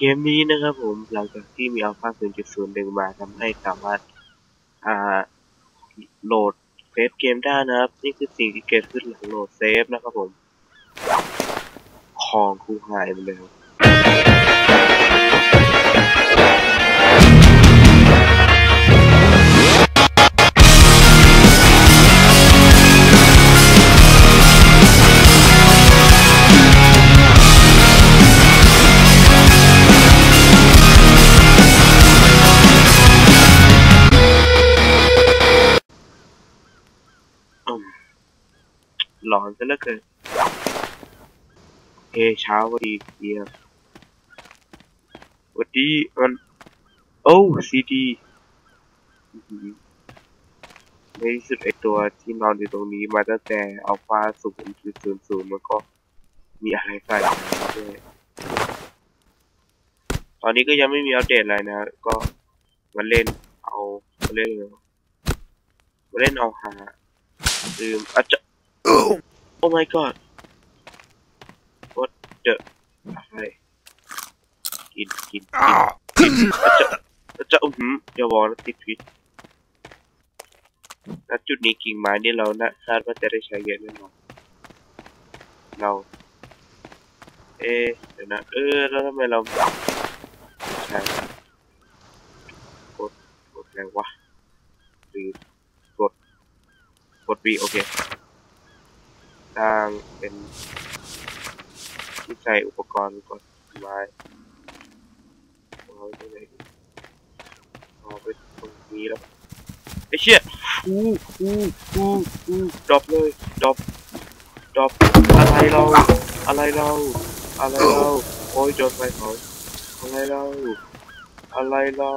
เกมนี้นะครับผมหลังจากที่มีอัลฟา0.01 มาทำให้สามารถอ่าโหลดเซฟเกมได้นะครับ นี่คือสิ่งที่เกิดขึ้นหลังโหลดเซฟนะครับผม ของคูหายไปเลย อนซะเหลือเกินเฮเช้าพอดีเดียสวัสดีมันโอ้ซีดีในที่สุดไอตัวที่นอนอยู่ตรงนี้มาตั้งแต่อัลฟาศูนย์จุดศูนย์ศูนย์มันก็มีอะไรใส่ด้วยตอนนี้ก็ยังไม่มีอัปเดตอะไรนะ ก็มาเล่นเอามาเล่นมาเล่นเอาหาลืมอาจจะ Oh my god What the อะไรกินกินกินกินอาจจะอาจจะอือหืออย่าบอกนะติดพิษณจุดนี้กิ่งไม้นี่เรานะคาดว่าจะได้ใช้เยอะแน่นอนเรา เอะเดี๋ยวนะเออแล้วทำไมเราใช่กดกดอะไรวะหรือกดกด B โอเคสร้างเป็นที่ใส่อุปกรณ์กดไม้วางไว้ตรงไหนดีวาไว้ตรงนี้แล้วไอ้เชี่ยฟูฟูฟูฟูดรอปเลยดรอปดรอปอะไรเรา อะไรเรา อะไรเรา โอ้ยโดนไฟเผาอะไรเรา อะไรเรา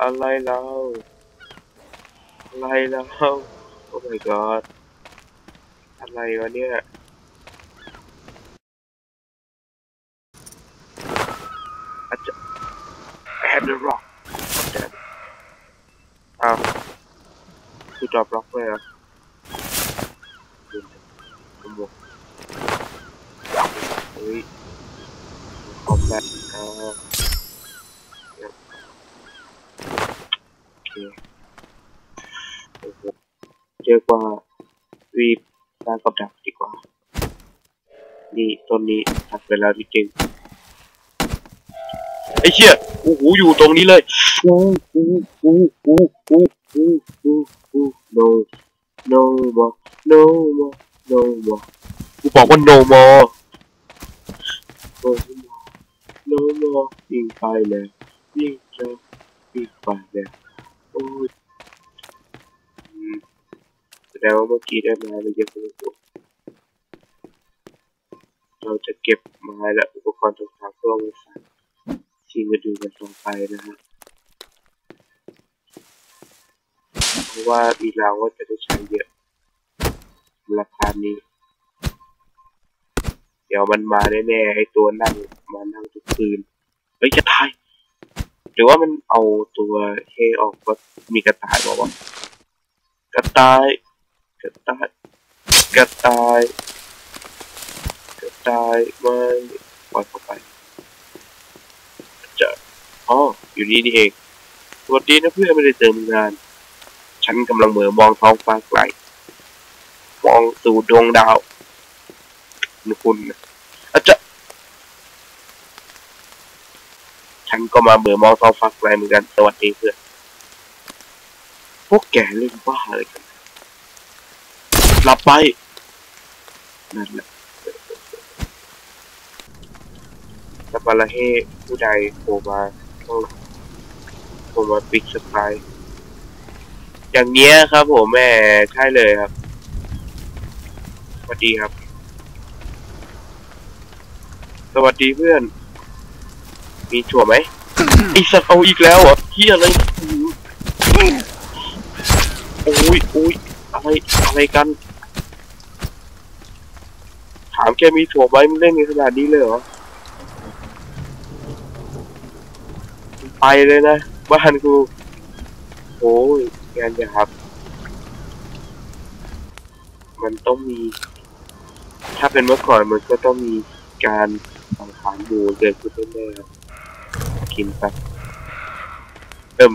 อะไรเรา อะไรเรา โอ้ my god อะไรวะเนี่ยอาจจะ I have the rock แต่อ้าวคือดรอปล็อกเลยเหรอะขโมยเฮ้ยคอมแบทอ่าโอเคโอ้โหเจอกว่าวี สร้างกับดักดีกว่า นี่ต้นนี้ตัดไปแล้วจริงไอ้เชี่ยโอ้โหอยู่ตรงนี้เลยอู้อู้อู้อู้อู้อู้อู้อู้ no no more no more no more กูบอกว่า no more no more no more ยิงไปเลยยิงจะยิงไปเลยโอ้ย แสดงว่าเมื่อกี้ได้ไม้มาเยอะพอสมควรเราจะเก็บไม้และอุปกรณ์ต่างๆเพื่อเอาไว้ใส่ชิงกันดูกันต่อไปนะฮะเพราะว่าอีลาวว่าจะได้ใช้เยอะราคานี้ เดี๋ยวมันมาแน่ๆไอตัวนั่งมานั่งทุกคืนเฮ้ยจะตายหรือว่ามันเอาตัวเฮออกก็มีกระต่ายบอกว่ากระต่าย กระต่ายกระต่ายกระต่ายไม่ปล่อยเข้าไปจะอ๋ออยู่นี่นี่เองสวัสดีนะเพื่อนไม่ได้เจอมึงนาน ฉันกำลังเหมือมองท้องฟ้าไกล มองสู่ดวงดาวนคุณอาจจะฉันก็มาเหมือมองท้องฟ้าไกลเหมือนกัน สวัสดีเพื่อน พวกแกเล่นบ้าอะไรกัน หลับไปนั่นแหละสปาระเฮผู้ใดโผล่มาโผล่มาปิกสไตล์อย่างเนี้ยครับผมแม่ใช่เลยครับสวัสดีครับ สวัสดีเพื่อน มีถั่วไหมไอสัตว์เอาอีกแล้วเหรอเฮียอะไรโอ้ยโอ้ยอะไรอะไรกัน ถามแกมีถั่วไหมมันเล่นในขนาดนี้เลยเหรอไปเลยนะ บ้านกูโอ้ยงานยาบมันต้องมี ถ้าเป็นเมื่อก่อนมันก็ต้องมีการสังขารหมูเกิดขึ้นแน่ๆกินไปเอิ่ม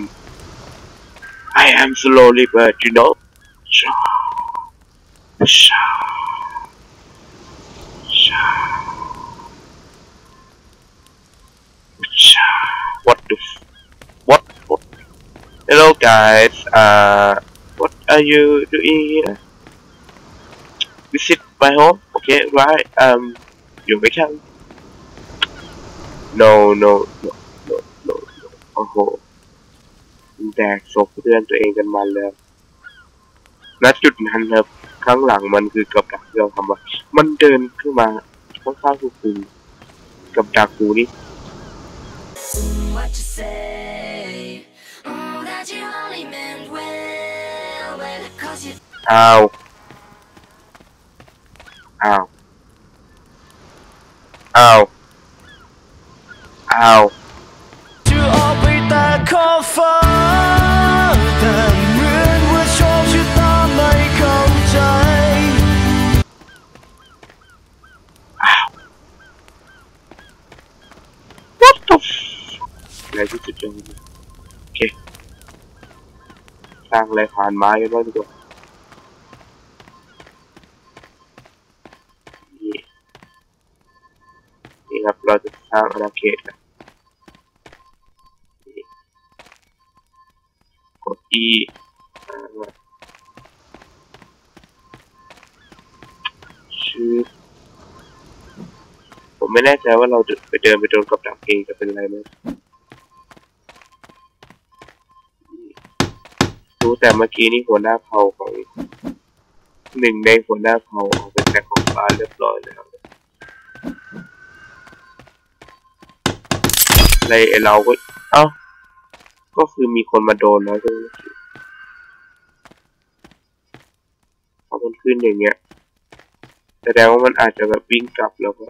I am slowly but you know ชาชาชาชา What the f- what what Hello guys uh what are you doing here visit my home okay right um you're welcome no no no no no no โอ้โหแดกศพเพื่อนตัวเองกันมาแล้วณจุดนั้นครับ ข้างหลังมันคือกับดักที่เราทำไว้มันเดินขึ้นมาค่อนข้างๆกูกับดักกูนี่ What you say? Ow. Ow. Ow. Ow. What the f... Okay. เราจะสร้างอาณาเขตกันกด E ชื่อผมไม่แน่ใจว่าเราจะไปเดินไปโดนกับดักเองจะเป็นไรไหมรู้แต่เมื่อกี้นี่หัวหน้าเผาของหนึ่งในหัวหน้าเผาออกไปแตกของฟ้าเรียบร้อยแล้ว อะไรไอเราก็ เอ้า ก็คือมีคนมาโดนแล้วใช่ไหมพอมันขึ้นอย่างเงี้ยแสดงว่ามันอาจจะแบบวิ่งกลับแล้วก็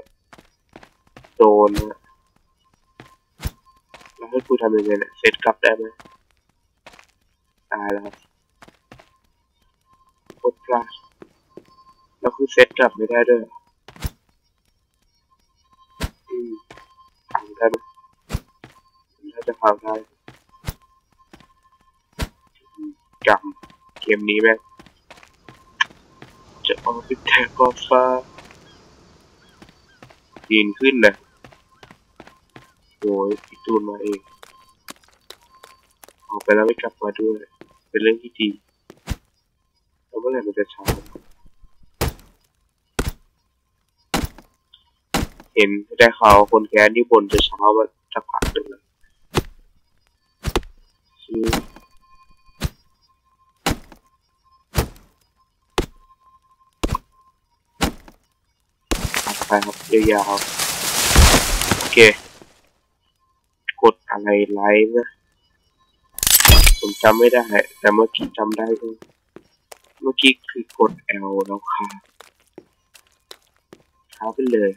โดนนะแล้วให้กูทำยังไงเนี่ยเซตกลับได้ไหมตายแล้วครับโคตรพลาดแล้วคือเซตกลับไม่ได้ด้วยอืมพังได้ไหม จะพังได้อืมกำเกมนี้แม่งจะออกไปแทกกอฟ้ายีนขึ้นเลยโอ้ยพี่ตูนมาเองออกไปแล้วไม่กลับมาด้วย เป็นเรื่องที่ดีแล้วเมื่อไหร่มันจะช้าเห็นได้ข่าวคนแก่นี่บนจะเช้ามาสักพักหนึ่ง แล้วคืออัดไปครับยาวๆโอเค กดอะไรไลฟ์นะผมจำไม่ได้ แต่เมื่อกี้จำได้ด้วยเมื่อกี้คือกด L แล้วค้างค้าไปเลย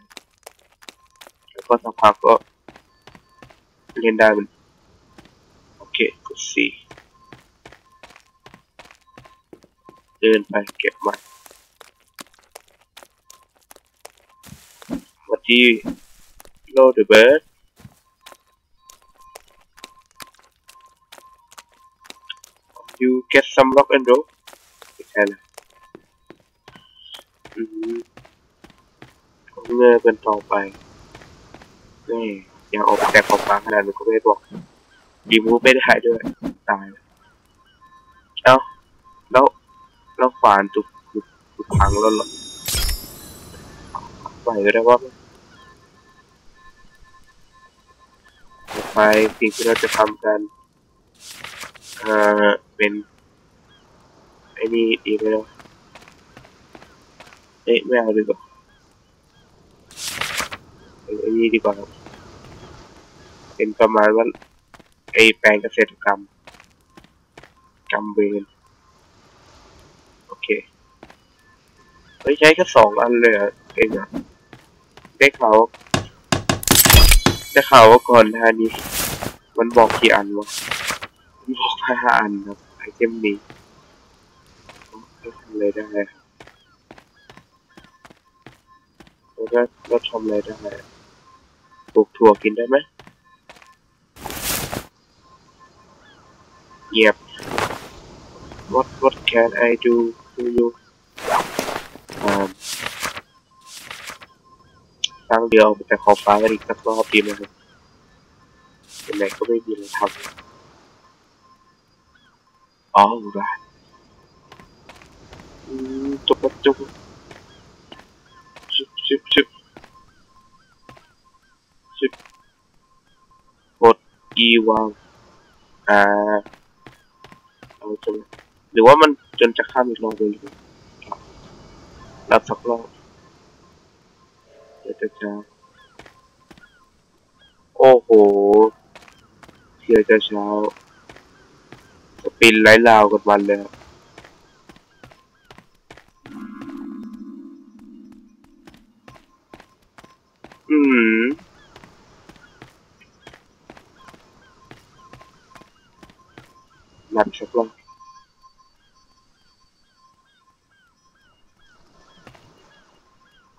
แล้วก็สักพักก็เล่นได้มันโอเคกด C เดินไปเก็บมันวัดที่โลดเบิร์ด you get some rock and roll ไม่ใช่นะอืมผมเงยเป็นต่อไปแม่ยังออกแต่ของฟ้าขนาดนี้ก็ไม่บอก ดีมูฟไม่ได้ด้วย ตายแล้วเอ้า แล้ว แล้วขวานตุกตุกพังแล้วเหรอไหวก็ได้ว่าต่อไปสิ่งที่เราจะทำกันเอ่อเป็น ไอ้นี่ดีไหมล่ะเอ๊ะไม่เอาดีกว่าไอ้นี่ดีกว่า เป็นประมาณว่า ไอแปลงเกษตรกรรมกรรมเวรโอเคไม่ใช้แค่สองอันเลยเองอะได้ข่าวได้ข่าวว่าก่อนหน้านี้ มันบอกกี่อันวะบอกห้าอันครับไอเทมนี้ทำอะไรได้ครับแล้วก็เราทำอะไรได้ปลูกถั่วกินได้ไหม เงียบ what what can I do to you อ่าสร้งเรือออกไปแต่ขอฟ้ากันอีกสักรอบดีไหมครับเป็นไหนก็ไม่มีอะไรทำอ๋อได้อืมจบจบชิบชิบชิบชิบกด e วางอ่า เอาจนหรือว่ามันจนจะข้ามอีกรอบเลยรับสักรอบเดี๋ยวจะจะโอ้โหเที่ยวจะเช้าสปินไล่ลาวกันวันเลยครับ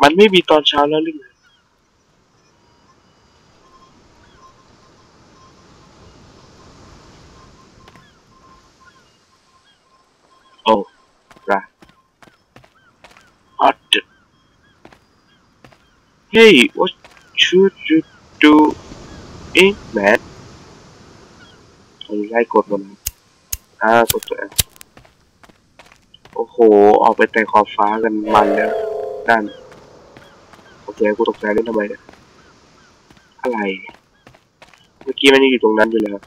มันไม่มีตอนเช้าแล้วหรือไงโอ้ right What the Hey what should you do eh man ไล่กดมันอ่ากดตัว F โอ้โห ออกไปแต่ขอบฟ้ากันมันแล้วนั่น โอเคกูตกใจเล่นทำไมเนี่ยอะไร เมื่อกี้มันยังอยู่ตรงนั้นอยู่แล้ว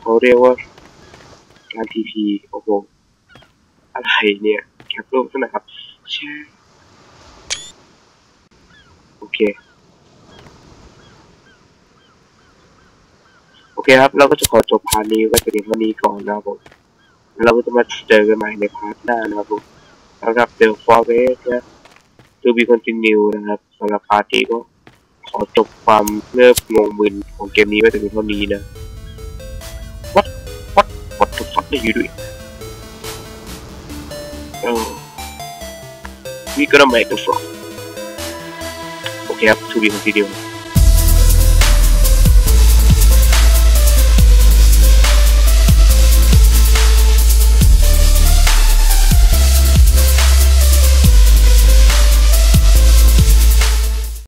เขาเรียกว่าการทีพีโอ้โหอะไรเนี่ยแคปรูปซะหน่อยครับแชร์โอเค โอเคครับ เราก็จะขอจบพาร์ทนี้ไว้เพียงเท่านี้ก่อนนะครับผมแล้วเราก็จะมาเจอกันใหม่ในพาร์ทหน้านะครับผมสำหรับ The Forest นะ To be continue นะครับสำหรับพาร์ทนี้ก็ขอจบความเงิบงงมึนของเกมนี้ไว้แต่เพียงเท่านี้นะ What What What the fuck are you doing Oh we gonna make the frog โอเคครับ To be continue